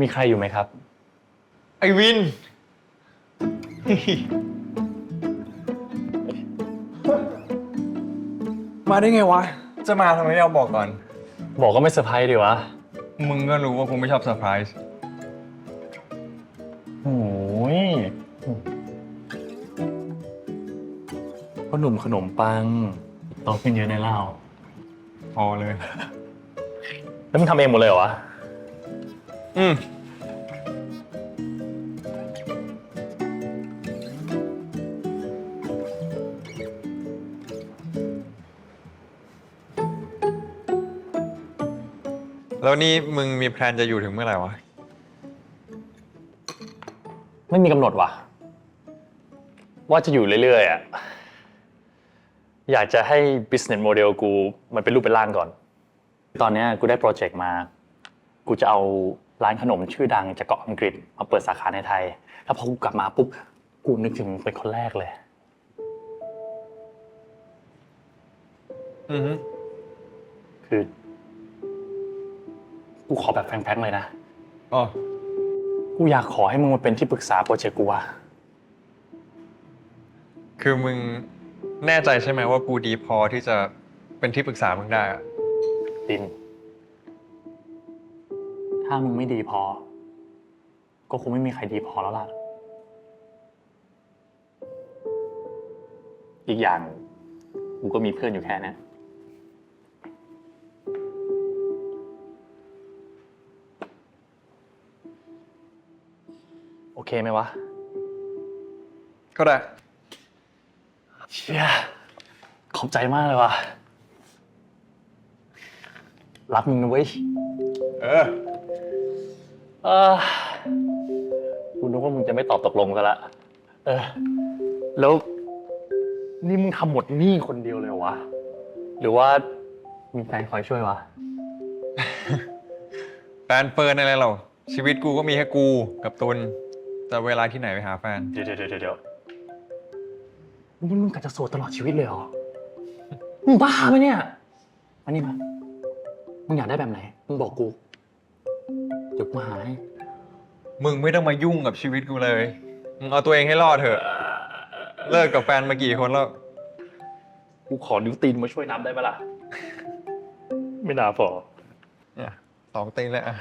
มีใครอยู่ไหมครับ ไอวิน มาได้ไงวะ จะมาทำไมไม่เอาบอกก่อน บอกก็ไม่เซอร์ไพรส์ดีวะมึงก็รู้ว่ากูไม่ชอบเซอร์ไพรส์ โอ้ยพ่อหนุ่มขนมปังโตขึ้นเยอะในเล่าพอเลย แล้วมึงทำเองหมดเลยเหรอวะ อืมแล้วนี่มึงมีแพลนจะอยู่ถึงเมื่อไหร่วะ ไม่มีกำหนดว่ะ ว่าจะอยู่เรื่อยๆอะ อยากจะให้ business model กู มันเป็นรูปเป็นร่างก่อน ตอนเนี้ยกูได้โปรเจกต์มา กูจะเอา ร้านขนมชื่อดังจากเกาะอังกฤษมาเปิดสาขาในไทย แล้วพอกูกลับมาปุ๊บกูนึกถึงเป็นคนแรกเลย อือฮึคือ กูขอแบบแฟงๆเลยนะ อ๋อ กูอยากขอให้มึงมาเป็นที่ปรึกษาโปรเจกต์กูอะคือมึงแน่ใจใช่ไหมว่ากูดีพอที่จะเป็นที่ปรึกษามึงได้อะ ดิน ถ้ามึงไม่ดีพอ ก็คงไม่มีใครดีพอแล้วล่ะ อีกอย่างกูก็มีเพื่อนอยู่แค่เนี้ยโอเคไหมวะ ก็ได้ เชี่ย ขอบใจมากเลยว่ะ รักมึงนะเว้ย เออ เออกูนึกว่ามึงจะไม่ตอบตกลงกันละ เออ แล้ว นี่มึงทำหมดหนี้คนเดียวเลยเหรอวะ หรือว่ามีแฟนคอยช่วยวะ แฟนเฟิร์นอะไรเราชีวิตกูก็มีแค่กูกับตุนจะเวลาที่ไหนไปหาแฟน เดี๋ยวเดี๋ยวเดี๋ยวเดี๋ยวนี่มึงกะจะโสดตลอดชีวิตเลยเหรอ มึงบ้าไหมเนี่ยมานี่มา มึงอยากได้แบบไหน มึงบอกกู เดี๋ยวกูหาให้มึงไม่ต้องมายุ่งกับชีวิตกูเลย มึงเอาตัวเองให้รอดเถอะ เลิกกับแฟนมากี่คนแล้ว กูขอนิ้วตีนมาช่วยนับได้ปะล่ะ ไม่น่าพอ เนี่ยสองตีนเลยอะ